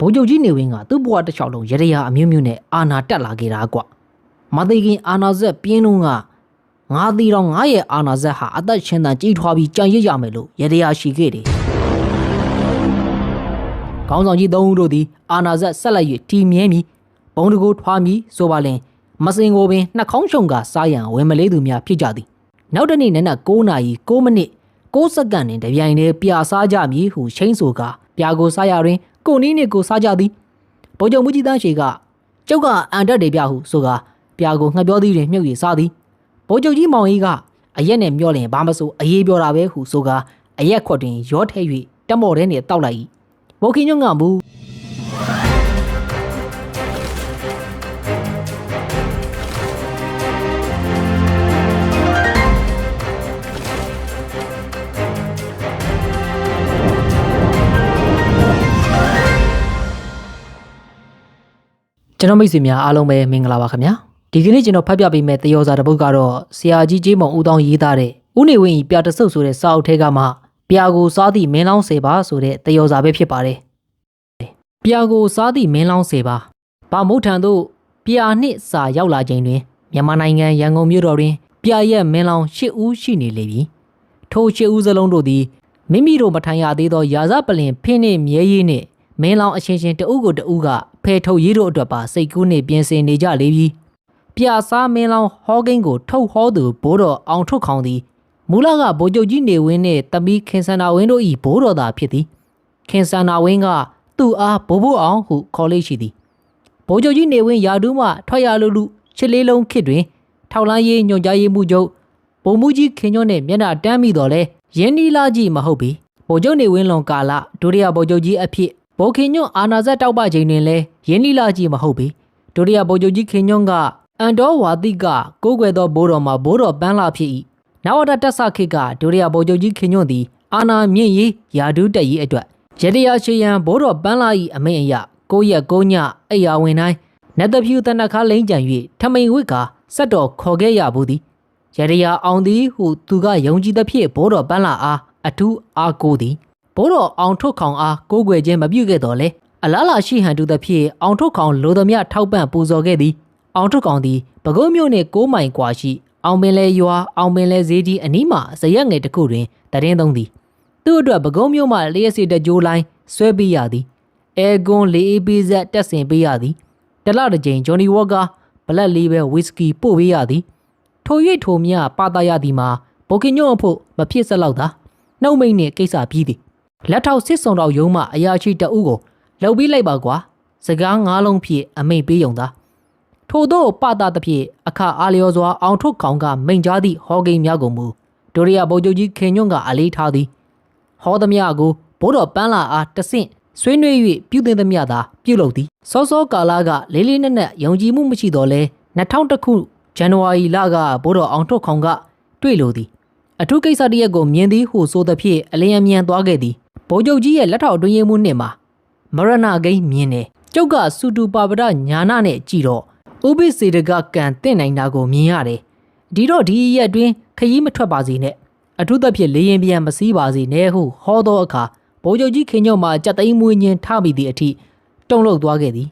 ဗိုလ်ချုပ်ကြီးနေဝင်းကသူ့ဘဝတစ်လျှောက်လုံးရရရာအမျိုးမျိုးနဲ့အာနာတက်လာခဲ့တာကွမသိခင်အာနာဇက်ပြင်းလုံးကငါသီတော်ငါရဲ့အာနာဇက်ဟာအသက်ရှင်သန်ကြီးထွားပြီးကြံရစ်ရမယ်လို့ရရရာရှိခဲ့တယ်ခေါင်းဆောင်ကြီးသုံးဦးတို့သည်အာနာဇက်ဆက်လက်၍တီမြဲပြီးဘုံတကူထွားပြီးဆိုပါလင်မစင်ကိုပင်နှက်ခေါင်းရှုံကစားရန်ဝင်မလေးသူများဖြစ်ကြသည်နောက်တစ်နေ့နက်နက်9နာရီ9မိနစ်6စက္ကန့်တွင်တပြိုင်တည်းပြာစားကြမည်ဟုရှိန်ဆိုကပြာကိုစားရတွင် ကိုနီးနှင့်ကိုစားကြသည်ဗိုလ်ချုပ်မှုကြီးတန်းရှေကကျုပ်ကအန်တက်တယ်ပြဟုဆိုကပြာကိုငှက်ပြောသည်တွင်မြုပ်ရည်စားသည်ဗိုလ်ချုပ်ကြီးမောင်ကြီးကအရက်နဲ့မျောလင်ဘာမဆိုအေးပြောတာပဲဟုဆိုကအရက်ခွက်တွင်ရောထဲ၍တက်မော်ထဲနှင့်တောက်လိုက်၏ဘိုခင်ညွန့်ကမူ ကျွန်တော်မိတ်ဆွေများအားလုံးပဲမင်္ဂလာပါခင်ဗျာဒီကနေ့ကျွန်တော်ဖတ်ပြပေးမယ့်တယောစာတစ်ပုဒ်ကတော့ဆရာကြီးကျေးမောင်ဦးတောင်းရေးသားတဲ့ဦးနေဝင်းဤပြတဆုပ်ဆိုတဲ့စာအုပ်ထဲကမှပြာကိုစားသည့်မင်းလောင်းစေပါဆိုတဲ့တယောစာပဲဖြစ်ပါတယ်ပြာကိုစားသည့်မင်းလောင်းစေပါဗမုတ်ထံသို့ပြာနှစ်စာရောက်လာချိန်တွင်မြန်မာနိုင်ငံရန်ကုန်မြို့တော်တွင်ပြာရဲ့မင်းလောင်း၈ဦးရှိနေလေပြီထို၈ဦးစလုံးတို့သည်မိမိတို့မထိုင်ရသေးသောရာဇပလင်ဖင်းနှင့်မြဲရည်နှင့် မင်းလောင်အချင်းချင်းတဦးကိုတဦးကဖဲထုတ်ရေးတို့အတွက်ပါစိတ်ကူးနေပြင်ဆင်နေကြလေပြီပြာစားမင်းလောင်ဟောကိန်းကိုထုတ်ဟောသူဘိုးတော်အောင်ထုတ်ခေါင်သည်မူလကဗိုလ်ချုပ်ကြီးနေဝင်းနှင့်တမီးခင်စန္ဒာဝင်းတို့၏ဘိုးတော်သာဖြစ်သည်ခင်စန္ဒာဝင်းကသူ့အားဘိုးဘိုးအောင်ဟုခေါ်လေးရှိသည်ဗိုလ်ချုပ်ကြီးနေဝင်းယာဒူးမှထွက်ရလူလူချစ်လေးလုံးခေတ်တွင် ထောက်လန်းရေးညွန်ကြားရေးမှုချုပ်ဗိုလ်မှူးကြီးခင်ညွန့်နှင့်မျက်နှာတမ်းမိတော်လဲရင်းနီလာကြီးမဟုတ်ပေဗိုလ်ချုပ်နေဝင်းလွန်ကာလဒုတိယဗိုလ်ချုပ်ကြီးအဖြစ် ဗိုလ်ခင်ညွန့်အာနာဇက်တောက်ပချိန်တွင်လဲရင်းနီလာကြီးမဟုတ်ပေဒုတိယဗိုလ်ချုပ်ကြီးခင်ညွန့်ကအန်တော်ဝါတိကကိုးကွယ်သောဘိုးတော်မှာဘိုးတော်ပန်းလာဖြစ်၏နဝတတက်ဆခေတ်ကဒုတိယဗိုလ်ချုပ်ကြီးခင်ညွန့်သည်အာနာမြင့်ရေးယာဒူးတက်ရေးအတွက်ရတရာရှိရန်ဘိုးတော်ပန်းလာ၏အမိန်အရကိုရက်ကိုညအိယာဝင်တိုင်းနတ်တဖြူတနခါလိမ့်ကြံ၍ထမိန်ဝစ်ကစက်တော်ခေါ်ခဲ့ရဘူးသည်ရတရာအောင်သည်ဟုသူကယုံကြည်သဖြင့်ဘိုးတော်ပန်းလာအားအထူးအားကိုးသည် ဘိုးတော်အောင်ထုတ်ခေါင်အားကိုးကွယ်ခြင်းမပြုခဲ့တော်လဲအလားလာရှိဟန်တူသဖြင့်အောင်ထုတ်ခေါင်လိုသမျှထောက်ပံ့ပူဇော်ခဲ့သည်အောင်ထုတ်ကောင်သည်ပဲခူးမြို့နှင့်6မိုင်ကွာရှိအောင်ပင်လဲရွာအောင်ပင်လဲဈေးကြီးအနီးမှာဇရက်ငယ်တစ်ခုတွင်တရင်သုံးသည်သူ့အတွက်ပဲခူးမြို့မှလျှက်စီတကြိုးလိုင်းဆွဲပေးရသည်အဲကွန်လေးအေးပေးဆက်တက်ဆင်ပေးရသည်တလတစ်ကြိမ်ဂျွန်နီဝေါ်ကာဘလက်လေးပဲဝီစကီပို့ပေးရသည်ထို၍ထိုမြပါတာရသည်မှာဘိုကင်ညွန့်အဖို့မဖြစ်စလောက်သာနှုတ်မိတ်နှင့်ကိစ္စပြီးသည် လက်ထောက်စစ်ဆောင်တော်ရုံးမှအရာရှိတအုပ်ကိုလှုပ်ပြီးလိုက်ပါကွာစကားငါးလုံးဖြင့်အမိတ်ပေးုံသာထို့သောပတာသဖြင့်အခအားလျော်စွာအောင်ထုတ်ခေါင်ကမိန်ကြားသည့်ဟောကိန်းများကိုမူဒိုရီယာဗိုလ်ချုပ်ကြီးခင်ညွန့်ကအလေးထားသည်ဟောသမျှကိုဘိုးတော်ပန်းလာအားတဆင့်ဆွေးနွေး၍ပြုတင်သမျှသာပြုလုပ်သည်စောစောကာလကလေးလေးနက်နက်ယုံကြည်မှုမရှိတော့လဲ2000ခုဇန်နဝါရီလကဘိုးတော်အောင်ထုတ်ခေါင်ကတွေ့လိုသည်အထူးကိစ္စတစ်ရက်ကိုမြင်သည်ဟုဆိုသဖြင့်အလင်းအမြန်သွားခဲ့သည် ဗိုလ်ချုပ်ကြီးရဲ့လက်ထောက်အတွင်းရေးမှူးနှင့်မှာမရဏဂိမ်းမြင်တယ်ကျုပ်ကစူတူပါပဒညာနာနဲ့ကြည်တော့ဥပိစေတကကန်တင့်နိုင်တာကိုမြင်ရတယ်ဒီတော့ဒီရက်အတွင်းခရီးမထွက်ပါစေနဲ့အထူးသဖြင့်လေရင်ပြန်မစည်းပါစေနဲ့ဟုဟောသောအခါဗိုလ်ချုပ်ကြီးခင်ညုံမှာကြက်သိမ်းမွေးညင်းထမိသည့်အထိတုံ့လောက်သွားခဲ့သည်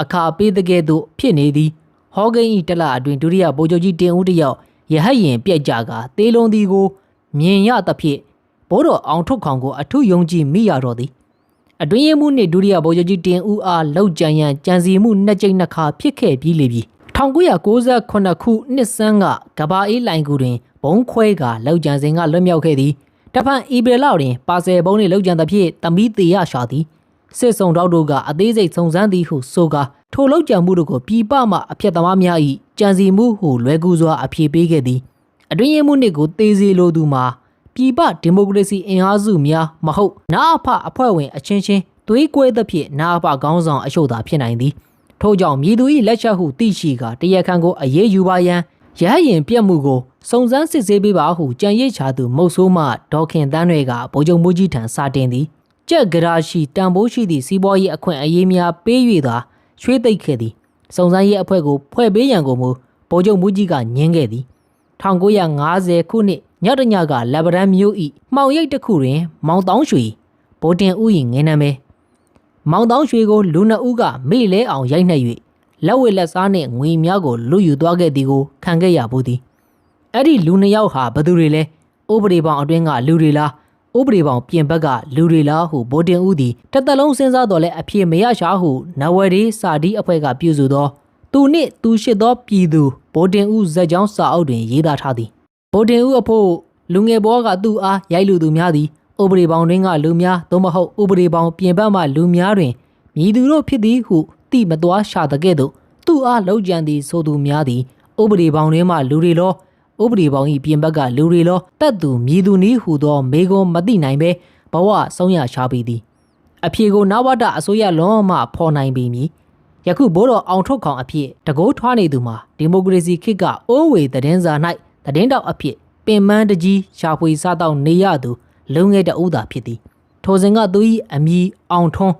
အခါပေးတဲ့ကဲ့သို့ဖြစ်နေသည်ဟောကိန်းဤတလအတွင်ဒုတိယဗိုလ်ချုပ်ကြီးတင်ဦးတယောက်ရဟတ်ရင်ပြက်ကြကတေးလုံးသည်ကိုမြင်ရသဖြင့် ဘိုးတော်အောင်ထုတ်ခေါင်ကိုအထုယုံကြည်မိရတော့သည်အတွင်းရေးမှုနှင့်ဒုတိယဗိုလ်ချုပ်ကြီးတင်ဦးအားလောက်ကြံရန်ကြံစီမှုနှစ်ကြိမ်နှစ်ခါဖြစ်ခဲ့ပြီးလေပြီ1998ခုနှစ်ဆန်းကကဘာအေးလိုင်ကူတွင်ဘုံခွဲကလောက်ကြံစဉ်ကလွတ်မြောက်ခဲ့သည်တဖန်ဧပြီလတွင်ပါဆယ်ဘုံနှင့်လောက်ကြံသဖြင့်တမီသေးရရှာသည်စစ်စုံတော်တို့ကအသေးစိတ်စုံစမ်းသည်ဟုဆိုကာထိုလောက်ကြံမှုတို့ကိုပြည်ပမှအပြက်သမားများ၏ကြံစီမှုဟုလွယ်ကူစွာအပြေပေးခဲ့သည်အတွင်းရေးမှုနှင့်ကိုသေးစီလိုသူမှာ ပြည်ပဒီမိုကရေစီအင်အားစုများမဟုတ်နာအဖအဖွဲ့ဝင်အချင်းချင်းသွေးကွဲသဖြင့်နာအဖခေါင်းဆောင်အရှုပ်သာဖြစ်နိုင်သည်ထို့ကြောင့်မြည်သူ၏လက်ချက်ဟုသိရှိကတရခန့်ကိုအရေးယူပါရန်ရဟရင်ပြက်မှုကိုစုံစမ်းစစ်ဆေးပေးပါဟုကြံရိပ်ချသူမုတ်ဆိုးမှဒေါခင်တန်းတွေကဗိုလ်ချုပ်မိုးကြီးထံစာတင်သည်ကြက်ဂရာရှိတန်ဖိုးရှိသည့်စီးပွားရေးအခွင့်အရေးများပေး၍သာရွှေ့သိပ်ခဲ့သည်စုံစမ်းရေးအဖွဲ့ကိုဖွဲ့ပေးရန်ကိုမူဗိုလ်ချုပ်မိုးကြီးကညင်းခဲ့သည်1950ခုနှစ် ညတညကလက်ဗရန်မြို့ဤမှောင်ရိပ်တစ်ခုတွင် မောင်တောင်းရွှေဗိုလ်တင်ဥယျငင်းနာမဲမမောင်တောင်းရွှေကိုလူနှစ်ဦးကမိလဲအောင်ရိုက်နှက်၍လက်ဝဲလက်စားနှင့်ငွေများကိုလွတ်ယူသွားခဲ့သည်ကိုခံခဲ့ရဘူးသည်အဲ့ဒီလူနှစ်ယောက်ဟာဘယ်သူတွေလဲဥပဒေပေါင်းအတွင်းကလူတွေလားဥပဒေပေါင်းပြင်ဘက်ကလူတွေလားဟုဗိုလ်တင်ဦးသည်တစ်သက်လုံးစဉ်းစားတော်လဲအဖြစ်မရရှာဟုနဝရီစာဒီအဖွဲ့ကပြုစုသောသူနှင့်သူရှိသောပြည်သူဗိုလ်တင်ဦးဇက်ကြောင်းစာအုပ်တွင်ရေးသားထားသည် ဗိုလ်တင်ဦးအဖို့လူငယ်ဘောကသူ့အားရိုက်လူသူများသည်ဥပဒေပေါင်းတွင်ကလူများသို့မဟုတ်ဥပဒေပေါင်းပြင်ပမှလူများတွင်မြည်သူတို့ဖြစ်သည်ဟုတိမသွားရှာတဲ့ကဲ့သို့သူ့အားလောက်ကြံသည်ဆိုသူများသည်ဥပဒေပေါင်းတွင်မှလူတွေလောဥပဒေပေါင်း၏ပြင်ဘက်ကလူတွေလောတက်သူမြည်သူနည်းဟုသောမေကွန်မသိနိုင်ပဲဘဝဆုံးရရှာပေသည်အဖြေကိုနဝတအစိုးရလုံးဝဖော်နိုင်ပေမည်ယခုဘိုးတော်အောင်ထုတ်ခေါင်အဖြစ်တကိုးထွားနေသူမှာဒီမိုကရေစီခေတ်ကအိုးဝေသတင်းစာ၌ သတင်းတောက်အဖြစ်ပင်မန်းတကြီးရှာဖွေစားတောက်နေရသူလုံငယ်တအုပ်သာဖြစ်သည်ထိုစဉ်ကသူ၏အမည်အောင်ထွန်း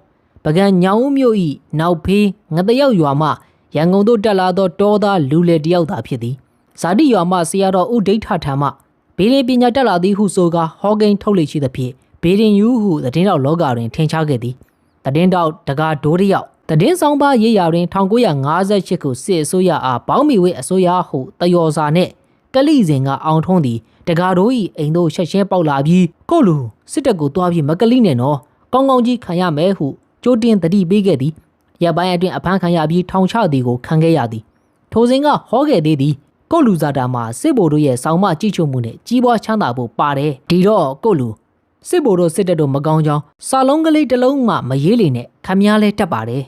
ပကံညောင်ဦးမြို့၏နောက်ဖေးငတရောက်ရွာမှရန်ကုန်သို့တက်လာသောတောသားလူလေတယောက်သာဖြစ်သည်ဇာတိရွာမှဆရာတော်ဥဒိဋ္ဌထံမှဘေးရင်ပညာတက်လာသည်ဟုဆိုကာဟောကိန်းထုတ်လေရှိသဖြင့်ဘေးရင်ယူဟုသတင်းတော်လောကတွင်ထင်ရှားခဲ့သည်သတင်းတော်တကားဒိုးတယောက်သတင်းဆောင်ပါရေးရာတွင်1958ခုစစ်အစိုးရအားပေါင်းမီဝဲအစိုးရဟုတယောစာနှင့် ကလိစဉ်ကအောင်ထုံးသည်တကားတို့၏အိမ်တို့ရှက်ရှဲပေါက်လာပြီးကို့လူစစ်တပ်ကိုတွားပြီးမကလိနဲ့နော်ကောင်းကောင်းကြီးခံရမယ်ဟုကြိုးတင်တတိပေးခဲ့သည်ရပ်ပိုင်းအတွင်းအဖမ်းခံရပြီးထောင်ချသည်ကိုခံခဲ့ရသည်ထိုစဉ်ကဟောခဲ့သေးသည်ကို့လူဇာတာမှာစစ်ဘိုလ်တို့ရဲ့ဆောင်းမကြည့်ချုံမှုနဲ့ကြီးပွားချမ်းသာဖို့ပါတယ်ဒီတော့ကို့လူစစ်ဘိုလ်တို့စစ်တပ်တို့မကောင်းကြောင်းစာလုံးကလေးတစ်လုံးမှမရေးလေနဲ့ခမည်းလဲတက်ပါတယ်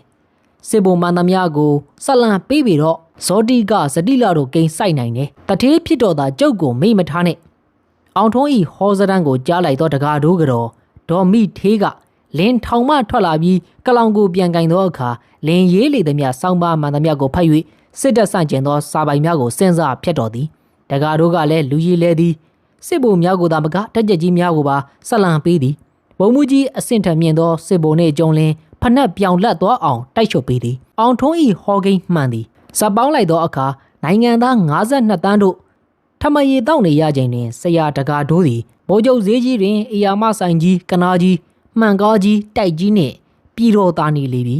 စစ်ဘုံမန္တမကိုဆက်လံပေးပြီးတော့ဇောတိကဇတိလာတို့ကိန်းစိုက်နိုင်တယ်တထေးဖြစ်တော်သာကြုတ်ကိုမိမထားနဲ့အောင်ထုံးဤဟောစဒန်ကိုကြားလိုက်တော့တကားတို့ကတော့ဒေါ်မိထေးကလင်းထောင်မှထွက်လာပြီးကလောင်ကိုပြန်ကင်သောအခါလင်းရေးလေသည်မြစောင်းပါမန္တမြကိုဖတ်၍စစ်တပ်ဆန့်ကျင်သောစာပိုင်များကိုစဉ်းစားဖြတ်တော်သည်တကားတို့ကလည်းလူကြီးလဲသည်စစ်ဘုံများကိုသာမကတက်ကြက်ကြီးများကိုပါဆက်လံပေးသည်ဘုံမူကြီးအဆင့်ထမြင့်သောစစ်ဘုံနှင့်ကြုံလင်း ဖနက်ပြောင်လက်သွားအောင်တိုက်ချုပ်ပေးသည်အောင်ထုံးဤဟောကိန်းမှန်သည်စပ်ပေါင်းလိုက်သောအခါနိုင်ငံသား52တန်းတို့ထမရေတောက်နေရခြင်းတွင်ဆရာတကာဒိုးသည်ဗိုလ်ချုပ်ဈေးကြီးတွင်အယာမဆိုင်ကြီးကနာကြီးမှန်ကားကြီးတိုက်ကြီးနှင့်ပြည်တော်သားနေလေပြီ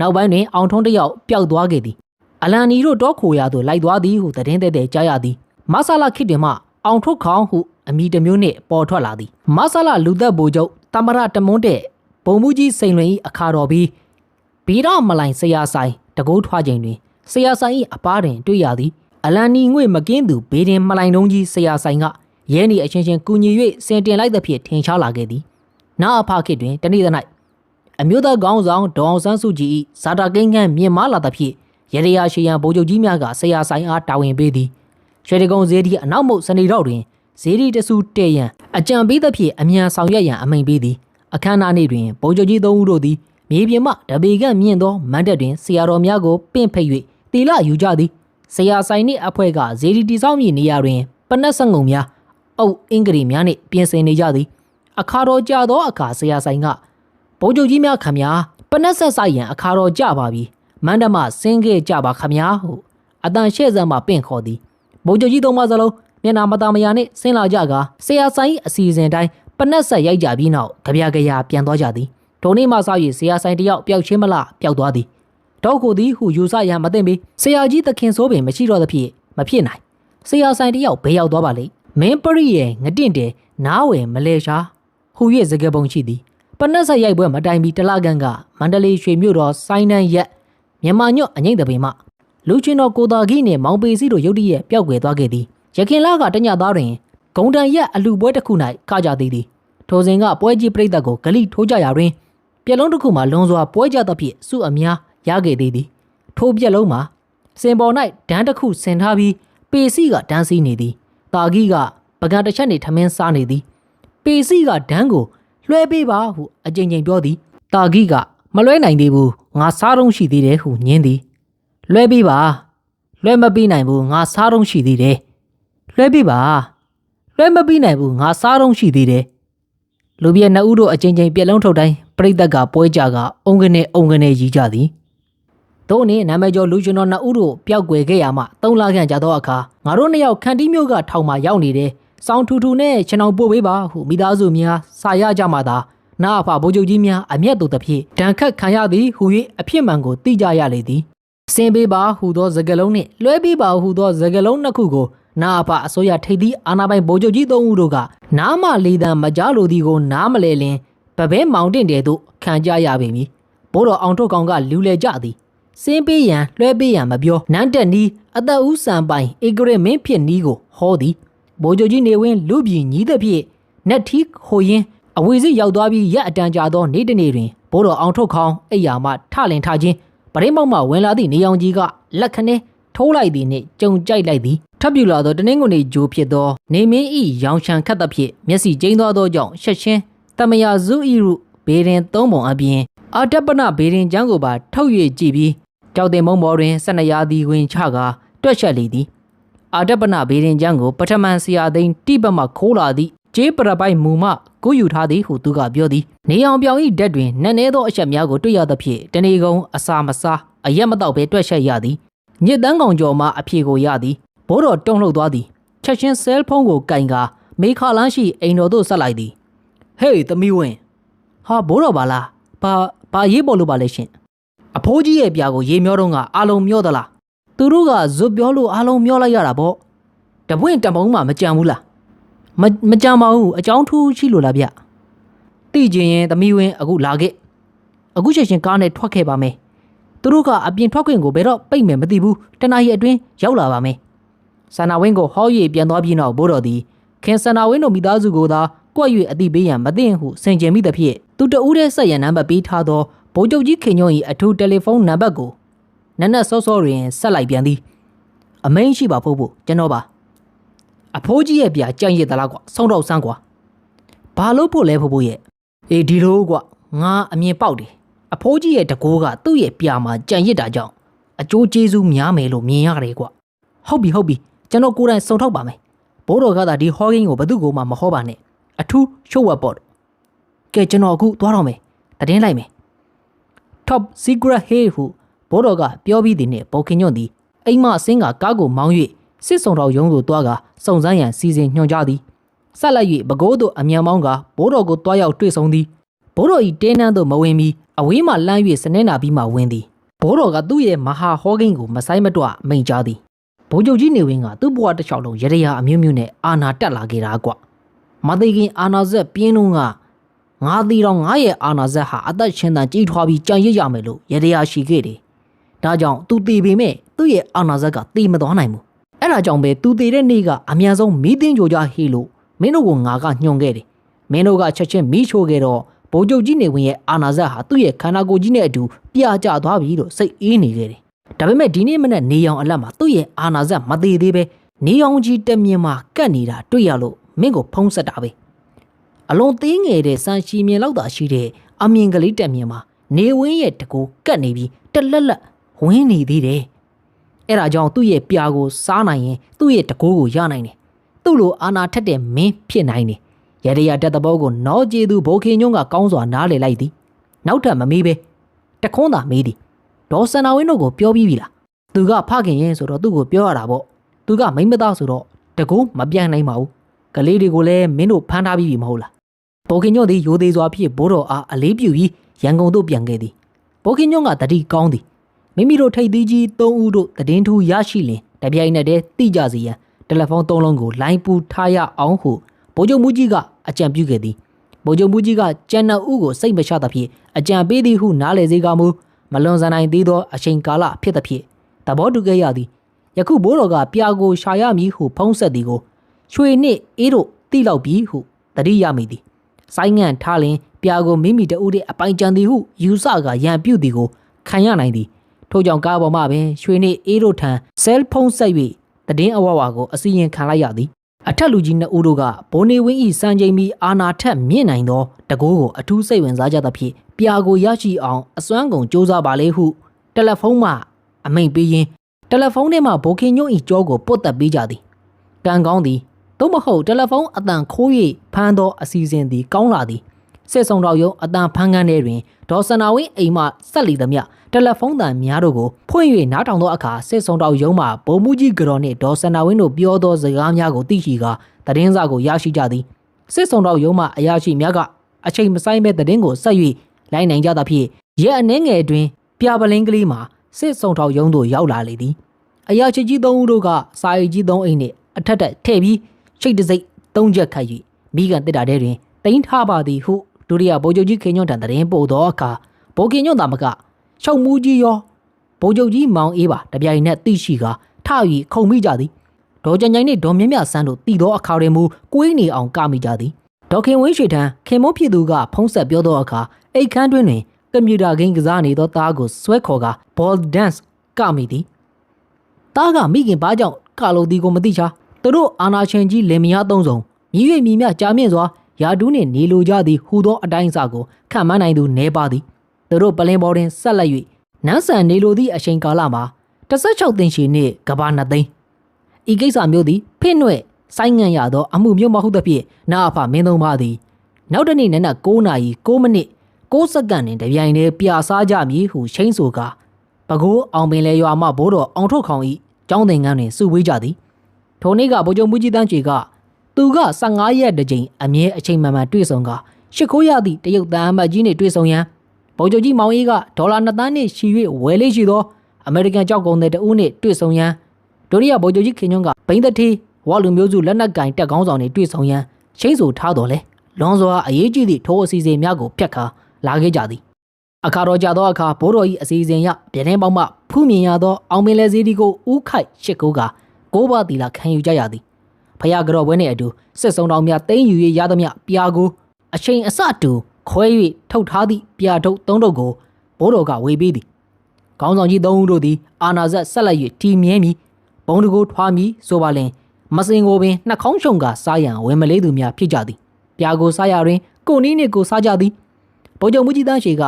နောက်ပိုင်းတွင်အောင်ထုံးတစ်ယောက်ပျောက်သွားခဲ့သည်အလန်နီတို့တောခိုရာသို့လိုက်သွားသည်ဟုသတင်းတဲ့တဲ့ကြားရသည်မဆလာခိတင်မှအောင်ထုတ်ခေါင်ဟုအမိတစ်မျိုးနှင့်ပေါ်ထွက်လာသည်မဆလာလူသက်ဗိုလ်ချုပ်တမရတမွန်းတဲ့ ဘုံမှုကြီးစိန်လွင်၏အခါတော်ပြီးဘီရမလိုင်ဆရာဆိုင်တကိုးထွားခြင်းတွင်ဆရာဆိုင်၏အပားတွင်တွေ့ရသည်အလန်နီငွေမကင်းသူဘေးတင်မလိုင်တုံးကြီးဆရာဆိုင်ကရဲနေအချင်းချင်းကူညီ၍စင်တင်လိုက်သဖြင့်ထင်ရှားလာခဲ့သည်နာအဖခေတ်တွင်တနေ့သ၌အမျိုးသားကောင်းဆောင်ဒေါအောင်ဆန်းစုကြည်၏ဇာတာကိန်းကန်းမြင့်မားလာသဖြင့်ရေရရရှိရန်ဗိုလ်ချုပ်ကြီးများကဆရာဆိုင်အားတာဝန်ပေးသည်ရွှေတကုံဈေးဒီအနောက်မုတ်စနေတော့တွင်ဈေးဒီတဆူတည့်ရန်အကြံပေးသဖြင့်အမြန်ဆောင်ရွက်ရန်အမိန်ပေးသည် အခမ်းအနားနေ့တွင်ဗိုလ်ချုပ်ကြီးသုံးဦးတို့သည်မြေပြင်မှတပေကန့်မြင့်သောမန်တက်တွင်ဆရာတော်များကိုပင့်ဖိတ်၍တီလာယူကြသည်ဆရာဆိုင်နှင့်အဖွဲ့ကဇေဒီတီဆောင်မြေနေရာတွင်ပနက်ဆငုံများအုပ်အင်္ဂရီများနှင့်ပြင်ဆင်နေကြသည်အခါတော်ကြသောအခါဆရာဆိုင်ကဗိုလ်ချုပ်ကြီးများခမများပနက်ဆက်ဆိုင်ရန်အခါတော်ကြပါပြီမန္တမဆင်းခဲ့ကြပါခမများဟုအတန်ရှဲ့စမ်းမှပင့်ခေါ်သည်ဗိုလ်ချုပ်ကြီးသုံးပါးစလုံးမျက်နာမတာမယာနှင့်ဆင်းလာကြကာဆရာဆိုင်အစီအစဉ်တိုင်း ပနက်ဆက်ရိုက်ကြပြီးနောက်ကြပြကြရာပြန်သွားကြသည်ထိုနေ့မှစ၍ဆရာဆိုင်တယောက်ပျောက်ချင်းမလားပျောက်သွားသည်တောက်ကိုသည်ဟူယူဆရန်မသိမ့်ပေဆရာကြီးသခင်ဆိုးပင်မရှိတော့သဖြင့်မဖြစ်နိုင်ဆရာဆိုင်တယောက်ဘေးရောက်သွားပါလိမ့်မင်းပရိရဲ့ငတင့်တယ်နားဝယ်မလဲရှာဟူ၍စကားပုံရှိသည်ပနက်ဆက်ရိုက်ပွဲမတိုင်မီတလကန်ကမန္တလေးရွှေမြို့တော်စိုင်းနန်းရက်မြန်မာညော့အငိမ့်တပင်မှလူချင်းတော်ကိုတာကြီးနဲ့မောင်ပေစီတို့ရုတ်တရက်ပျောက်ကွယ်သွားခဲ့သည်ရခင်လာကတညသားတွင် ဂုံတန်ရက်အလူပွဲတစ်ခု၌ခကြသေးသည်ထိုစဉ်ကပွဲကြီးပြိတ္တကိုဂလိထိုးကြရာတွင်ပြက်လုံးတစ်ခုမှလွန်စွာပွဲကြသဖြင့်စုအများရခဲ့သေးသည်ထိုပြက်လုံးမှာစင်ပေါ်၌ဒန်းတစ်ခုဆင်ထားပြီးပေစီကဒန်းစီနေသည်တာကြီးကပကံတစ်ချက်နေထမင်းစားနေသည်ပေစီကဒန်းကိုလွှဲပေးပါဟုအကြိမ်ကြိမ်ပြောသည်တာကြီးကမလွှဲနိုင်သေးဘူးငါစားတော့ရှိသေးတယ်ဟုညင်းသည်လွှဲပေးပါလွှဲမပေးနိုင်ဘူးငါစားတော့ရှိသေးတယ်လွှဲပေးပါ လွှဲမပေးနိုင်ဘူးငါစားတော့ရှိသေးတယ်လူပြည့်နှစ်ဦးတို့အကြိမ်ကြိမ်ပြက်လုံးထုတ်တိုင်းပြိတ္တကပွဲကြကအုံကနေအုံကနေရီကြသည်တို့နဲ့နာမည်ကျော်လူရှင်တော်နှစ်ဦးတို့ပျောက်ကွယ်ခဲ့ရမှ၃လခန့်ကြာသောအခါငါတို့နှစ်ယောက်ခန်တီးမျိုးကထောင်မှရောက်နေတယ်စောင်းထူထူနဲ့ခြံအောင်ပို့ပေးပါဟုမိသားစုများစာရကြမှသာနာအဖဗိုလ်ချုပ်ကြီးများအမျက်တို့တစ်ဖြစ်ဒဏ်ခတ်ခံရသည်ဟူ၍အဖြစ်မှန်ကိုသိကြရလေသည်စင်ပေးပါဟူသောစကားလုံးနှင့်လွှဲပေးပါဟူသောစကားလုံးနှစ်ခုကို နာအဖအစိုးရထိပ်သီးအာဏာပိုင်ဗိုလ်ချုပ်ကြီးသုံးဦးတို့ကနားမလီတံမကြားလိုသည်ကိုနားမလဲလင်ပပဲမောင်တင်တဲ့သို့ခံကြရပေမည်ဘိုးတော်အောင်ထုတ်ကောင်ကလူလေကြသည်စင်းပေးရန်လွှဲပေးရန်မပြောနန်းတက်နီးအသက်ဦးစံပိုင်ဧကရမင်းဖြစ်နီးကိုဟောသည်ဗိုလ်ချုပ်ကြီးနေဝင်းလူပြည်ညီးသည်ဖြင့်နက်ထီဟိုရင်အဝေစီရောက်သွားပြီးရက်အတန်ကြာသောနေ့တစ်နေ့တွင်ဘိုးတော်အောင်ထုတ်ခေါင်အိယာမှထလင်ထခြင်းပရိမောက်မှဝင်လာသည့်နေအောင်ကြီးကလက်ခနဲ့ ထိုးလိုက်သည်နှင့်ကြုံကြိုက်လိုက်သည်ထပ်ပြူလာသောတနင်္ဂနွေဂျိုးဖြစ်သောနေမင်းဤရောင်ချံခတ်သဖြင့်မျက်စိကျိန်းသွားသောကြောင့်ရှက်ချင်းတမယာဇုဤရုဘေရင်သုံးပုံအပြင်အာတပနဘေရင်ကျမ်းကိုပါထုတ်၍ကြည့်ပြီးကြောက်တင်မုံပေါ်တွင်ဆက်နရာသည်ဝင်ချကာတွက်ချက်လေသည်အာတပနဘေရင်ကျန်းကိုပထမန်ဆရာသိန်းတိဘတ်မှခိုးလာသည့်ကျေးပရပိုက်မူမှကိုယူထားသည်ဟုသူကပြောသည်နေအောင်ပြောင်၏ဓာတ်တွင်နက်နဲသောအချက်များကိုတွေ့ရသဖြင့်တဏီကုံအစာမစားအရက်မတော့ဘဲတွက်ချက်ရသည် ညစ်တန်းကောင်ကျော်မှအဖြေကိုရသည်ဘိုးတော်တုံ့လှုပ်သွားသည်ချက်ချင်းဆဲလ်ဖုန်းကိုကင်ကာမေခါလန်းရှိအိမ်တော်သို့ဆက်လိုက်သည်ဟေးသမီးဝင်ဟာဘိုးတော်ပါလားဘာဘာရေးပေါ်လို့ပါလဲရှင်အဖိုးကြီးရဲ့ပြာကိုရေမျောတော့ကအာလုံးမျောသလားသူတို့ကဇွတ်ပြောလို့အားလုံးမျောလိုက်ရတာပေါ့တပွင့်တပုံးမှမကြံဘူးလားမမကြံပါဘူးအကြောင်းထူးရှိလို့လားဗျတိကျင်ရင်သမီးဝင်းအခုလာခဲ့အခုချက်ချင်းကားနဲ့ထွက်ခဲ့ပါမယ် သူတို့ကအပြင်ထွက်ခွင့်ကိုဘယ်တော့ပိတ်မယ်မသိဘူးတနားရီအတွင်းရောက်လာပါမယ်ဆန္နာဝင်းကိုဟော၍ပြန်သွားပြီးနောက်ဘိုးတော်သည်ခင်ဆန္နာဝင်းတို့မိသားစုကိုသာကွက်၍အတိပေးရန်မသိရင်ဟုဆင်ခြင်မိသဖြင့်သူတဦးတည်းဆက်ရန်နံပါတ်ပေးထားသောဗိုလ်ချုပ်ကြီးခင်ညွန့်၏အထူးတယ်လီဖုန်းနံပါတ်ကိုနက်နက်စောစောတွင်ဆက်လိုက်ပြန်သည်အမိန်ရှိပါဖို့ဖို့ကျွန်တော်ပါအဖိုးကြီးရဲ့ပြကြံ့ရည်သလားကွာဆောင်းတော့ဆန်းကွာဘာလို့ဖို့လဲဖို့ဖို့ရဲ့အေးဒီလိုကွာငါအမြင်ပေါက်တယ် အဖိုးကြီးရဲ့တကိုးကသူ့ရဲ့ပြမှာကြံ့ရစ်တာကြောင့်အကျိုးကျေးဇူးများမယ်လို့မြင်ရတယ်ကွာဟုတ်ပြီဟုတ်ပြီကျွန်တော်ကိုယ်တိုင်စုံထောက်ပါမယ်ဘိုးတော်ကသာဒီဟောဂင်းကိုဘသူ့ကိုမှမဟောပါနဲ့အထူးရှုပ်ဝက်ပေါ့ကဲကျွန်တော်အခုသွားတော့မယ်တည်င်းလိုက်မယ် top secret hey ဟုဘိုးတော်ကပြောပြီးသည်နှင့်ဘောခင်ညွန့်သည်အိမ်မအစင်းကကားကိုမောင်း၍စစ်ဆောင်တော်ရုံးသို့တွားကစုံစမ်းရန်စီစဉ်ညွှန်ကြားသည်ဆက်လက်၍ဘကိုးသို့အမြန်မောင်းကဘိုးတော်ကိုတွားရောက်တွေ့ဆုံသည်ဘိုးတော်၏တင်းနှန်းသို့မဝင်မီ အဝေးမှလမ်း၍စနေနာပြီးမှဝင်သည်ဘိုးတော်ကသူ့ရဲ့မဟာဟောဂိန်းကိုမဆိုင်မတွမိန်ကြားသည်ဘိုးချုပ်ကြီးနေဝင်းကသူ့ဘဝတစ်လျှောက်လုံးရရရာအမျိုးမျိုးနဲ့အာနာတက်လာခဲ့တာကွမသိခင်အာနာဇက်ပြင်းလုံးကငါတီတော့ငါရဲ့အာနာဇက်ဟာအသက်ရှင်သန်ကြီးထွားပြီးကြံရစ်ရမယ်လို့ရတရားရှိခဲ့တယ်။ဒါကြောင့်သူတည်ပေမဲ့သူ့ရဲ့အာနာဇက်ကတည်မသွားနိုင်ဘူး။အဲ့ဒါကြောင့်ပဲသူတည်တဲ့နေ့ကအမြန်ဆုံးမီးတင်းကြိုကြဟေးလို့မင်းတို့ကငါကညွှန်ခဲ့တယ်။မင်းတို့ကချက်ချင်းမီးချိုးခဲ့တော့ ဗိုလ်ချုပ်ကြီးနေဝင်ရဲ့အာနာဇက်ဟာသူ့ရဲ့ခန္ဓာကိုယ်ကြီးနဲ့အတူပြာကျသွားပြီလို့စိတ်အေးနေခဲ့တယ်။ဒါပေမဲ့ဒီနေ့မနေ့နေအောင်အလတ်မှာသူ့ရဲ့အာနာဇက်မသေးသေးပဲနေအောင်ကြီးတက်မြင်မှာကတ်နေတာတွေ့ရလို့မင်းကိုဖုံးဆက်တာပဲ။အလွန်သေးငယ်တဲ့စံချီမြင်လောက်တာရှိတဲ့အမြင်ကလေးတက်မြင်မှာနေဝင်းရဲ့တကူကတ်နေပြီးတလက်လက်ဝင်းနေသေးတယ်။အဲ့ဒါကြောင့်သူ့ရဲ့ပြာကိုစားနိုင်ရင်သူ့ရဲ့တကူကိုရနိုင်တယ်။သူ့လိုအာနာထက်တဲ့မင်းဖြစ်နိုင်တယ်။ ရရရတက်တဲ့ဘောကိုနောကျေသူဘိုခေညွန့်ကကောင်းစွာနားလေလိုက်သည်။နောက်ထပ်မမေးပဲတခွန်းသာမေးသည်။ဒေါ်စန္နာဝင်းတို့ကိုပြောပြီးပြီလား။သူကဖခင်ရင်ဆိုတော့သူ့ကိုပြောရတာပေါ့။သူကမိမ့်မသားဆိုတော့တကူမပြန့်နိုင်ပါဘူး။ကလေးတွေကိုလည်းမင်းတို့ဖမ်းထားပြီးပြီမဟုတ်လား။ဘောခင်ညွန့်သည်ရိုသေစွာဖြင့်ဘိုးတော်အားအလေးပြုပြီးရန်ကုန်သို့ပြန်ခဲ့သည်ဘောခင်ညွန့်ကတတိကောင်းသည်မိမိတို့ထိပ်သီးကြီး၃ဦးတို့တည်င်းထူရရှိလင်တပြိုင်နက်တည်းတိကြစီရန်တယ်လီဖုန်း၃လုံးကိုလိုင်းပူထားရအောင်ဟု ဗိုလ်ချုပ်မူကြီးကအကြံပြုခဲ့သည်ဗိုလ်ချုပ်မူကြီးကကျန်တဲ့ဦးကိုစိတ်မချသဖြင့်အကြံပေးသည်ဟုနားလေစေကမူမလွန်ဆန်နိုင်သေးသောအချိန်ကာလဖြစ်သဖြင့်သဘောတူခဲ့ရသည်ယခုဘိုးတော်ကပြာကိုရှာရမည်ဟုဖုံးဆက်သည်ကိုရွှေနှင့်အေးတို့တိလောက်ပြီဟုတတိရမိသည်ဆိုင်းငံ့ထားလင်ပြာကိုမိမိတဦးတည်းအပိုင်ကျန်သည်ဟုယူဆကရန်ပြုတ်သည်ကိုခံရနိုင်သည်ထို့ကြောင့်ကားပေါ်မှပင်ရွှေနှင့်အေးတို့ထံဆဲလ်ဖုန်းဆက်၍တည်င်းအဝဝကိုအစီရင်ခံလိုက်ရသည် အထက်လူကြီးနှစ်ဦးတို့ကဘိုးနေဝင်းဤစံချိန်မီအာနာထက်မြင့်နိုင်သောတကိုးကိုအထူးစိတ်ဝင်စားကြသဖြင့်ပြာကိုရရှိအောင်အစွမ်းကုန်စ조사ပါလေဟုတယ်လီဖုန်းမှအမိန့်ပေးရင်းတယ်လီဖုန်းထဲမှဘိုခင်ညွန့်ဤကြောကိုပုတ်တက်ပေးကြသည်ကံကောင်းသည်သို့မဟုတ်တယ်လီဖုန်းအတန်ခိုး၍ဖမ်းသောအစီအစဉ်သည်ကောင်းလာသည်စစ်ဆောင်တော်ရုံအတန်ဖမ်းကန်းထဲတွင် ဒေါ်စနာဝင်းအိမ်မှဆက်လီသည်မြတယ်လီဖုန်းတန်များတို့ကိုဖွင့်၍နားထောင်သောအခါစစ်ဆောင်တော်ရုံမှဘုံမူကြီးကတော်နှင့်ဒေါ်စနာဝင်းတို့ပြောသောစကားများကိုသိရှိကာသတင်းစာကိုရရှိကြသည်စစ်ဆောင်တော်ရုံမှအရာရှိများကအချိန်မဆိုင်ပဲသတင်းကိုဆက်၍လိုင်းနိုင်ကြသဖြင့်ရက်အနှဲငယ်အတွင်းပြပလင်းကလေးမှာစစ်စုံထောက်ရုံးသို့ရောက်လာလေသည်အရာချစ်ကြီးသုံးဦးတို့ကစာရီကြီးသုံးအိမ်နှင့်အထက်ထက်ထည့်ပြီးချိတ်တစိမ့်သုံးချက်ခတ်၍မိကန်တစ်တာထဲတွင်တင်ထားပါသည်ဟု ဒုတိယဗိုလ်ချုပ်ကြီးခင်ညွန့်တန်သတင်းပို့သောအခါဗိုလ်ခင်ညွန့်သာမကရှောက်မူကြီးရောဗိုလ်ချုပ်ကြီးမောင်အေးပါတပြိုင်နက်သိရှိကထ၍ခုံမိကြသည်ဒေါ်ကြင်ကြိုင်နှင့်ဒေါ်မြမြဆန်းတို့တည်သောအခါတွင်မူကိုင်းနေအောင်ကမိကြသည်ဒေါက်ခင်ဝင်းရွှေထံခင်မုန်းဖြစ်သူကဖုံးဆက်ပြောသောအခါအိတ်ခမ်းတွင်တွင်ကွန်ပျူတာဂိမ်းကစားနေသောသားကိုဆွဲခေါ်က ball dance ကမိသည်တားကမိခင်ဘာကြောင့်ကလိုဒီကိုမသိချာသူတို့အာနာရှင်ကြီးလင်မယားသုံးစုံမြည်၍မြည်မြကြာမြင့်စွာ ယာဒူးနှင့်နေလိုကြသည်ဟူသောအတိုင်းအစာကိုခံမနိုင်သူနေပါသည်သူတို့ပလင်ပေါ်တွင်ဆက်လက်၍နန်းဆန်နေလိုသည့်အချိန်ကာလမှာ16သိန်းရှည်နှင့်ကဘာနှစ်သိန်းဤကိစ္စမျိုးသည်ဖိနှွဲ့ဆိုင်းငံ့ရသောအမှုမျိုးမဟုတ်သဖြင့်နာအဖမင်းသုံးပါသည်နောက်တစ်နေ့နနက်9နာရီ9မိနစ်6စက္ကန့်တွင်တပြိုင်တည်းပြာစားကြမည်ဟုချိန်ဆိုကာပကိုးအောင်ပင်လေရွာမှဘိုးတော်အောင်ထုတ်ခေါင်ဤကျောင်းသင်ခန်းတွင်စုဝေးကြသည်ထိုနေ့ကဗိုလ်ချုပ်မူကြီးတန်းချေက သူက15ရက်တစ်ကြိမ်အမြဲအချိန်မှန်မှန်တွေ့ဆုံကရှ िख ိုးရသည့်တရုတ်တန်အမတ်ကြီးနှင့်တွေ့ဆုံရန်ဗိုလ်ချုပ်ကြီးမောင်အေးကဒေါ်လာ2သန်းနှင့်ချီ၍ဝယ်လေးရှိသောအမေရိကန်ကြောက်ကုန်တဲ့တဦးနှင့်တွေ့ဆုံရန်ဒိုရီယာဗိုလ်ချုပ်ကြီးခင်ညွန့်ကဘိန်းတထေးဝါလူမျိုးစုလက်နက်ကင်တက်ကောင်းဆောင်နှင့်တွေ့ဆုံရန်ရှိတ်ဆိုထားတော်လဲလွန်စွာအရေးကြီးသည့်ထိုးအစီအစဉ်များကိုဖျက်ခါလာခဲ့ကြသည်အခါတော်ကြသောအခါဘိုးတော်၏အစီအစဉ်ရပြတင်းပေါက်မှဖူးမြင်ရသောအောင်မင်းလဲစည်းဒီကိုဥခိုက်ရှစ်ကိုကကိုးပါးတီလာခံယူကြရသည် ဖယားကြော့ဝဲနှင့်အတူစစ်စုံတော်များတင်းယူ၍ရသမျှပြာကိုအချိန်အစတူခွဲ၍ထုတ်ထားသည့်ပြာထုတ်သုံးတုပ်ကိုဘိုးတော်ကဝေပေးသည်ခေါင်းဆောင်ကြီးသုံးဦးတို့သည်အာနာဇက်ဆက်လက်၍တီမြဲမီဘုံတကိုထွားမီဆိုပါလင်မစင်ကိုပင်နှက်ခေါင်းရှုံကစားရန်ဝင်မလေးသူများဖြစ်ကြသည်ပြာကိုစားရတွင်ကိုနီးနှင့်ကိုစားကြသည်ဗိုလ်ချုပ်မူကြီးတန်းရှေက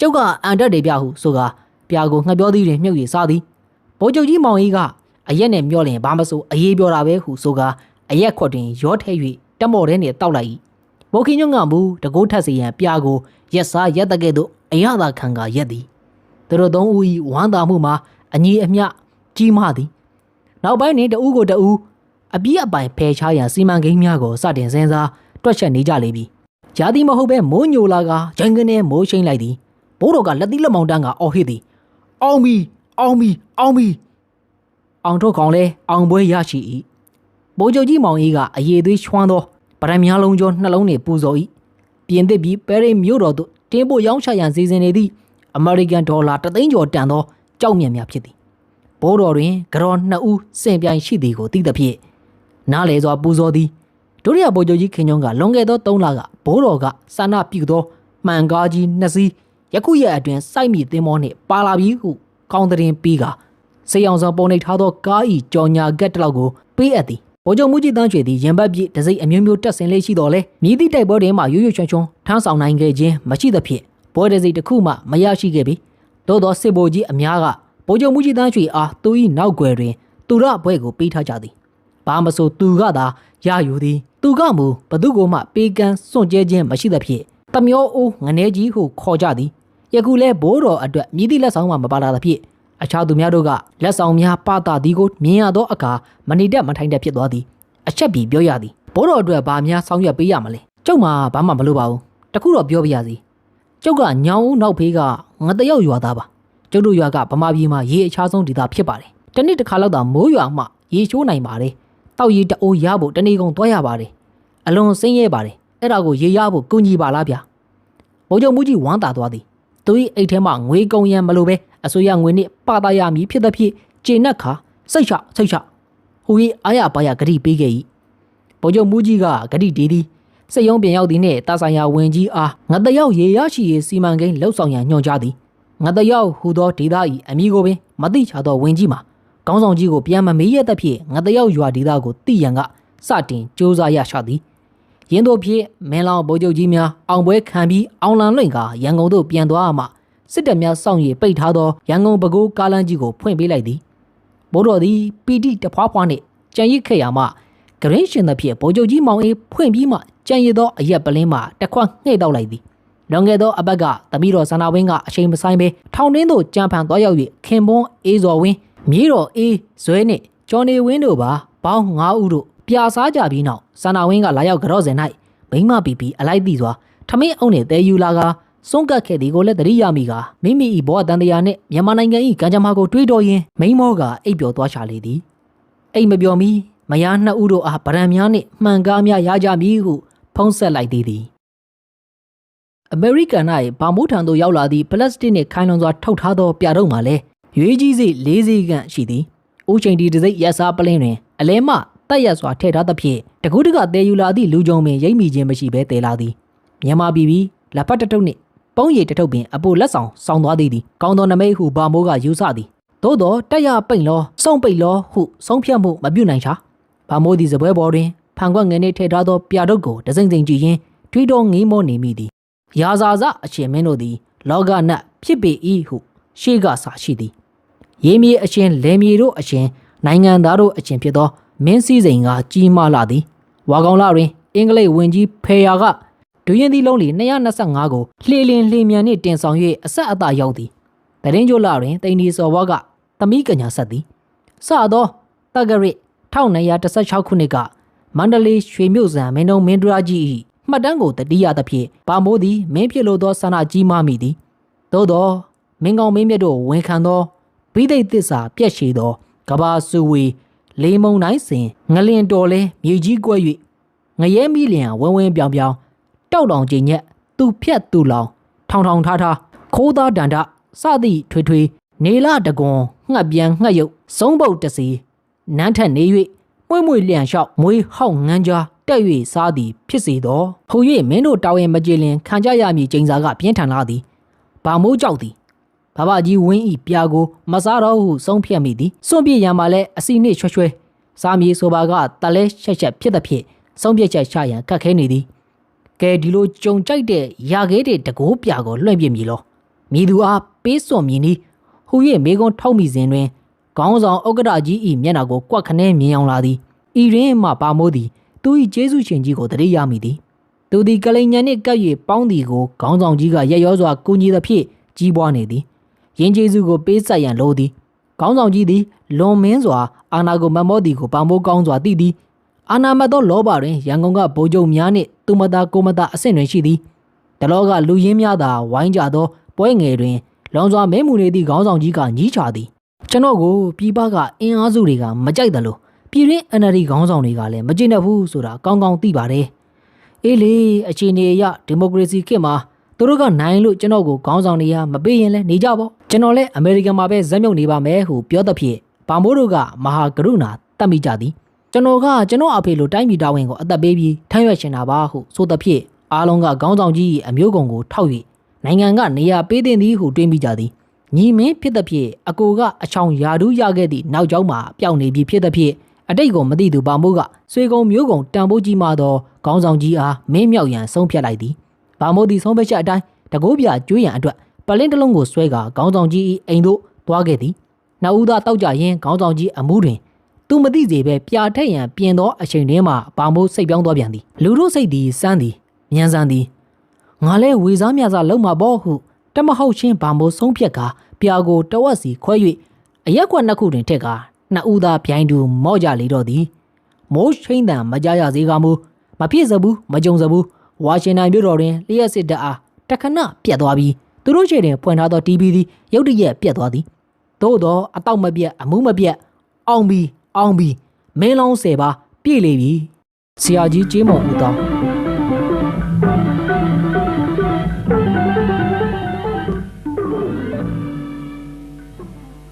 ကျုပ်ကအန်တက်တယ်ပြဟုဆိုကပြာကိုငှက်ပြောသည်တွင်မြုပ်ရည်စားသည်ဗိုလ်ချုပ်ကြီးမောင်ကြီးက အရက်နဲ့မျောလင်ဘာမဆိုအေးပြောတာပဲဟုဆိုကအရက်ခွက်တွင်ရောထဲ၍တက်မော်ထဲနှင့်တောက်လိုက်၏ဘိုခင်ညွန့်ကမူတကိုးထက်စီရန်ပြာကိုရက်စားရက်တကဲ့သို့အရသာခံကရက်သည်သူတို့သုံးဦး၏ဝမ်းသာမှုမှာအညီအမျှကြီးမားသည်နောက်ပိုင်းတွင်တဦးကိုတဦးအပြည့်အပိုင်ဖယ်ရှားရန်စီမံကိန်းများကိုစတင်စဉ်းစားတွက်ချက်နေကြလေပြီရာသီမဟုတ်ပဲမိုးညိုလာကဂျန်ကနေမိုးရှိန်လိုက်သည်ဘိုးတော်ကလက်သီးလက်မောင်တန်းကအော်ဟစ်သည်အောင်ပြီအောင်ပြီအောင်ပြီ အောင်ထုတ်ကောင်လဲအောင်ပွဲရရှိ၏ဘိုးချုပ်ကြီးမောင်ကြီးကအရေးသွေးချွမ်းသောပရမများလုံးကျော်နှလုံးနှင့်ပူဇော်၏ပြင်သစ်ပြီးပဲရိမြို့တော်သို့တင်းပို့ရောင်းချရန်စီစဉ်နေသည့်အမေရိကန်ဒေါ်လာ3သိန်းကျော်တန်သောကြောက်မြတ်များဖြစ်သည်ဘိုးတော်တွင်ကြော်နှစ်ဦးစင်ပြိုင်ရှိသည်ကိုသိသဖြင့်နားလေစွာပူဇော်သည်ဒုတိယဗိုလ်ချုပ်ကြီးခင်ညွန့်ကလွန်ခဲ့သော3လကဘိုးတော်ကစာနာပြုသောမှန်ကားကြီးနှစ်စီးယခုရက်အတွင်းစိုက်မိသင်းမောနှင့်ပါလာပြီဟုကောင်းတဲ့ပြီးက စေအောင်ဆောင်ပုံနှိပ်ထားသောကားဤကြော်ညာကက်တလောက်ကိုပေးအပ်သည်ဗိုလ်ချုပ်မူကြီးတန်းချွေသည်ရင်ဘတ်ပြည့်တစိမ့်အမျိုးမျိုးတက်ဆင်လေးရှိတော်လဲမြည်သည့်တိုက်ပွဲတွင်မှရွရွချွန်းချွန်းထမ်းဆောင်နိုင်ခဲ့ခြင်းမရှိသဖြင့်ပွဲတစိမ့်တစ်ခုမှမရရှိခဲ့ပြီသို့သောစစ်ဗိုလ်ကြီးအများကဗိုလ်ချုပ်မူကြီးတန်းချွေအားသူ၏နောက်ွယ်တွင်သူရဘွဲကိုပေးထားကြသည်ဘာမဆိုသူကသာရယူသည်သူကမူဘသူကိုမှပေးကမ်းစွန့်ကြဲခြင်းမရှိသဖြင့်တမျောအိုးငနေကြီးဟုခေါ်ကြသည်ယခုလဲဘိုးတော်အတွက်မြည်သည့်လက်ဆောင်မှမပါလာသဖြင့် အခြားသူများတို့ကလက်ဆောင်များပတာသည်ကိုမြင်ရသောအခါမနေတတ်မထိုင်တတ်ဖြစ်သွားသည်အချက်ပြီးပြောရသည်ဘိုးတော်အတွက်ဘာများဆောင်ရွက်ပေးရမလဲကျုပ်မှာဘာမှမလုပ်ပါဘူးတခုတော့ပြောပြရစီကျုပ်ကညောင်ဦးနောက်ဖေးကငတယောက်ရွာသားပါကျုပ်တို့ရွာကဗမာပြည်မှာရေအချားဆုံးဒေသဖြစ်ပါတယ်တနေ့တစ်ခါလောက်သာမိုးရွာမှရေချိုးနိုင်ပါတယ်တောက်ရီတအိုးရဖို့တနေ့ကုန်သွားရပါတယ်အလွန်ဆင်းရဲပါတယ်အဲ့ဒါကိုရေရဖို့ကူညီပါလားဗျာဘုံချုပ်မူကြီးဝမ်းသာသွားသည်သူ၏အိတ်ထဲမှငွေကုန်ရန်မလိုပဲ အစိုးရငွေနှင့်ပတာရမည်ဖြစ်သဖြင့်ကျေနပ်ခါစိတ်ချစိတ်ချဟူ၏အာရပါရဂတိပေးခဲ့၏ဘုံချုပ်မူကြီးကဂတိတည်သည်စိတ်ယုံပြန်ရောက်သည်နှင့်တာဆိုင်ရာဝင်ကြီးအားငါတယောက်ရေရရှိရေးစီမံကိန်းလှုပ်ဆောင်ရန်ညွှန်ကြားသည်ငါတယောက်ဟူသောဒေသ၏အမိကိုပင်မသိချသောဝင်ကြီးမှာကောင်းဆောင်ကြီးကိုပြန်မမေးရသဖြင့်ငါတယောက်ရွာဒေသကိုတိရန်ကစတင်စ조사ရရှာသည်ရင်းတို့ဖြစ်မင်းလောင်ဗိုလ်ချုပ်ကြီးများအောင်ပွဲခံပြီးအောင်လံလွင့်ကရန်ကုန်သို့ပြန်သွားမှ စစ်တပ်များစောင့်ရည်ပိတ်ထားသောရန်ကုန်ပဲခူးကားလမ်းကြီးကိုဖွင့်ပေးလိုက်သည်ဘိုးတော်သည်ပီတိတဖွားဖွားနှင့်ကြံရစ်ခဲ့ရမှဂရင်းရှင်သဖြင့်ဗိုလ်ချုပ်ကြီးမောင်အေးဖွင့်ပြီးမှကြံရစ်သောအရက်ပလင်းမှတစ်ခွက်ငှဲ့တော့လိုက်သည်လွန်ခဲ့သောအပတ်ကသမီးတော်ဆန္ဒဝင်းကအချိန်မဆိုင်ပဲထောင်တွင်းသို့ကြံဖန်သွားရောက်၍ခင်ပွန်းအေးစော်ဝင်းမြေးတော်အေးဇွဲနှင့်ကျော်နေဝင်းတို့ပါပေါင်း9ဦးတို့ပြာစားကြပြီးနောက်ဆန္ဒဝင်းကလာရောက်ကြော့စင်၌မိမပီပီအလိုက်သည့်စွာထမင်းအုံနဲ့တဲယူလာက စွန့်ကပ်ခဲ့သည်ကိုလည်းသတိရမိကမိမိ၏ဘောတန်တရားနှင့်မြန်မာနိုင်ငံ၏ကံကြမ္မာကိုတွေးတော်ရင်းမိန်းမောကအိပ်ပျော်သွားချလေသည်အိမ်မပျော်မီမယားနှစ်ဦးတို့အားဗရန်များနှင့်မှန်ကားများရကြမည်ဟုဖုံးဆက်လိုက်သေးသည်အမေရိကန်၌ဗာမိုးထံသို့ရောက်လာသည့်ပလတ်စတစ်နှင့်ခိုင်လုံစွာထုတ်ထားသောပြာတော့မှလည်းရွေးကြီးစိ၄စီးခန့်ရှိသည်ဦးချိန်ဒီတစ်စိတ်ရက်စားပလင်းတွင်အလဲမတက်ရက်စွာထည့်ထားသဖြင့်တကူးတကတဲယူလာသည့်လူကြုံပင်ရိပ်မိခြင်းမရှိဘဲတည်လာသည်မြန်မာပြည်ပြီးလက်ဖက်တစ်ထုပ်နှင့် ပုံးရည်တစ်ထုပ်ပင်အပိုလက်ဆောင်ဆောင်းသွားသေးသည်ကောင်းသောနမိတ်ဟုဗာမိုးကယူဆသည်သို့သောတက်ရပိတ်လောစုံပိတ်လောဟုဆုံးဖြတ်မှုမပြုနိုင်ချာဗာမိုးသည်စပွဲပေါ်တွင်ဖန်ခွက်ငယ်နှင့်ထည့်ထားသောပြာတုပ်ကိုတစိမ့်စိမ့်ကြည့်ရင်းထွေးတော်ငေးမောနေမိသည်ရာဇာဇအရှင်မင်းတို့သည် လောကနတ်ဖြစ်ပေ၏ဟုရှေးကစာရှိသည်ရေမြေအရှင်လေမြေတို့အရှင်နိုင်ငံသားတို့အရှင်ဖြစ်သောမင်းစည်းစိမ်ကကြီးမားလာသည်ဝါကောင်လာတွင်အင်္ဂလိပ်ဝင်ကြီးဖေယာက ဒူရင်သီလုံးလီ225ကိုလှေလင်လှေမြန်နှင့်တင်ဆောင်၍အဆက်အသာရောက်သည်တရင်ကျိုလာတွင်တိန်ဒီစော်ဘွားကသမီးကညာဆက်သည်စသောတဂရစ်1916ခုနှစ်ကမန္တလေးရွှေမြို့စံမင်းတို့မင်းဒရာကြီး၏မှတ်တမ်းကိုတတိယသဖြင့်ပါမိုးသည်မင်းဖြစ်လို့သောဆန္ဒကြီးမားမိသည်သို့သောမင်းကောင်မင်းမြတ်တို့ဝန်ခံသောဘိသိက်သစ္စာပြက်ရှိသောကဘာစုဝေလေးမုံတိုင်းစဉ်ငလင်တော်လဲမြေကြီးကွက်၍ငရဲမိလျံဝင်းဝင်းပြောင်ပြောင် တောက်တောင်ကျင်ညက်သူဖြက်သူလောင် ထောင်ထောင်ထားထားခိုးသားဒန္တစသည့်ထွေထွေနေလတကွန်ငှက်ပြန်ငှက်ရုပ်စုံးပုတ်တစီနန်းထက်နေ၍မွေ့မွေ့လျံလျှောက်မွေးဟောက်ငန်းကြားတက်၍စားသည်ဖြစ်စေသောဟို၍မင်းတို့တောင်းရင်မကြည်လင်ခံကြရမည်ကျိန်စာကပြင်းထန်လာသည်ဗာမိုးကြောက်သည်ဘဘကြီးဝင်းဤပြာကိုမစားတော့ဟုဆုံးဖြတ်မိသည်စွန့်ပြစ်ရံမှာလဲအစီနှင့်ချွဲချွဲစားမည်ဆိုပါကတလဲရှက်ရှက်ဖြစ်သည်ဖြင့်ဆုံးဖြတ်ချက်ချရန်ခက်ခဲနေသည် ကဲဒီလိုကြုံကြိုက်တဲ့ရာခဲတဲ့တကိုးပြာကိုလွှင့်ပြမည်လောမိသူအားပေးစွန်မည်နီဟူ၍မိကွန်းထောက်မိစဉ်တွင်ခေါင်းဆောင်ဥက္ကဋ္ဌကြီးဤမျက်နှာကိုကွက်ခနဲမြင်အောင်လာသည်ဤရင်းမှပါမိုးသည်သူ၏ကျေးဇူးရှင်ကြီးကိုတရေရမိသည်သူသည်ကလိန်ညာနှင့်ကပ်၍ပေါင်းသည်ကိုခေါင်းဆောင်ကြီးကရက်ရောစွာကူညီသဖြင့်ကြီးပွားနေသည်ယင်းကျေးဇူးကိုပေးဆက်ရန်လိုသည်ခေါင်းဆောင်ကြီးသည်လွန်မင်းစွာအာနာကိုမမောသည်ကိုပံပိုးကောင်းစွာသိသည် အာနာမတ်သောလောဘတွင်ရန်ကုန်ကဗိုလ်ချုပ်များနှင့်သူမသားကိုမသားအဆင့်တွင်ရှိသည်တလောကလူရင်းများသာဝိုင်းကြသောပွဲငယ်တွင်လွန်စွာမဲမှုနေသည့်ခေါင်းဆောင်ကြီးကညီးချသည်ကျွန်တော်ကိုပြည်ပကအင်အားစုတွေကမကြိုက်တယ်လို့ပြည်ရင်း NLD ခေါင်းဆောင်တွေကလည်းမကျေနပ်ဘူးဆိုတာကောင်းကောင်းသိပါတယ်အေးလေအခြေအနေအရဒီမိုကရေစီခေတ်မှာသူတို့ကနိုင်လို့ကျွန်တော်ကိုခေါင်းဆောင်နေရမပေးရင်လည်းနေကြပေါ့ကျွန်တော်လည်းအမေရိကန်မှာပဲဇက်မြုပ်နေပါမယ်ဟုပြောသဖြင့်ဗာမိုးတို့ကမဟာကရုဏာတတ်မိကြသည် ကျွန်တော်ကကျွန်တော်အဖေလိုတိုင်းပြည်တာဝန်ကိုအသက်ပေးပြီးထမ်းရွက်ရှင်တာပါဟုဆိုသဖြင့်အားလုံးကခေါင်းဆောင်ကြီး၏အမျိုးကုံကိုထောက်၍နိုင်ငံကနေရာပေးတင်သည်ဟုတွေးမိကြသည်ညီမင်းဖြစ်သဖြင့်အကိုကအချောင်ယာဒူးရခဲ့သည့်နောက်ကျောင်းမှာပျောက်နေပြီဖြစ်သဖြင့်အတိတ်ကိုမသိသူပါမိုးကဆွေကုံမျိုးကုံတန်ဖိုးကြီးမှသောခေါင်းဆောင်ကြီးအားမင်းမြောက်ရန်ဆုံးဖြတ်လိုက်သည်ပါမိုးသည်ဆုံးဖြတ်ချက်အတိုင်းတကိုးပြကျွေးရန်အတွက်ပလင်းတစ်လုံးကိုဆွဲကာခေါင်းဆောင်ကြီး၏အိမ်သို့သွားခဲ့သည်နောက်ဦးသားတောက်ကြရင်ခေါင်းဆောင်ကြီးအမှုတွင် သူမသိစေပဲပြာထက်ရန်ပြင်သောအချိန်တည်းမှာပါမိုးစိတ်ပြောင်းသွားပြန်သည်လူတို့စိတ်သည်စမ်းသည်မြန်ဆန်သည်ငါလဲဝေစားမြစားလုံးမှာပေါ့ဟုတမဟုတ်ချင်းဘာမိုးဆုံးဖြတ်ကာပြာကိုတဝက်စီခွဲ၍အရက်ခွက်နှစ်ခုတွင်ထက်ကာနှစ်ဦးသားပြိုင်တူမော့ကြလေတော့သည်မိုးချင်းတန်မကြရစေကမူမဖြစ်စဘူးမကြုံစဘူးဝါရှင်တန်မြို့တော်တွင်လျှက်စစ်တပ်အားတခဏပြတ်သွားပြီးသူတို့ခြေတွင်ဖွင့်ထားသော TV သည်ရုတ်တရက်ပြတ်သွားသည်သို့သောအတော့မပြတ်အမှုမပြတ်အောင်ပြီး အောင်ပြီးမင်းလောင်းဆယ်ပါပြည့်လေပြီဆရာကြီးကျေးမော်ဦးတော်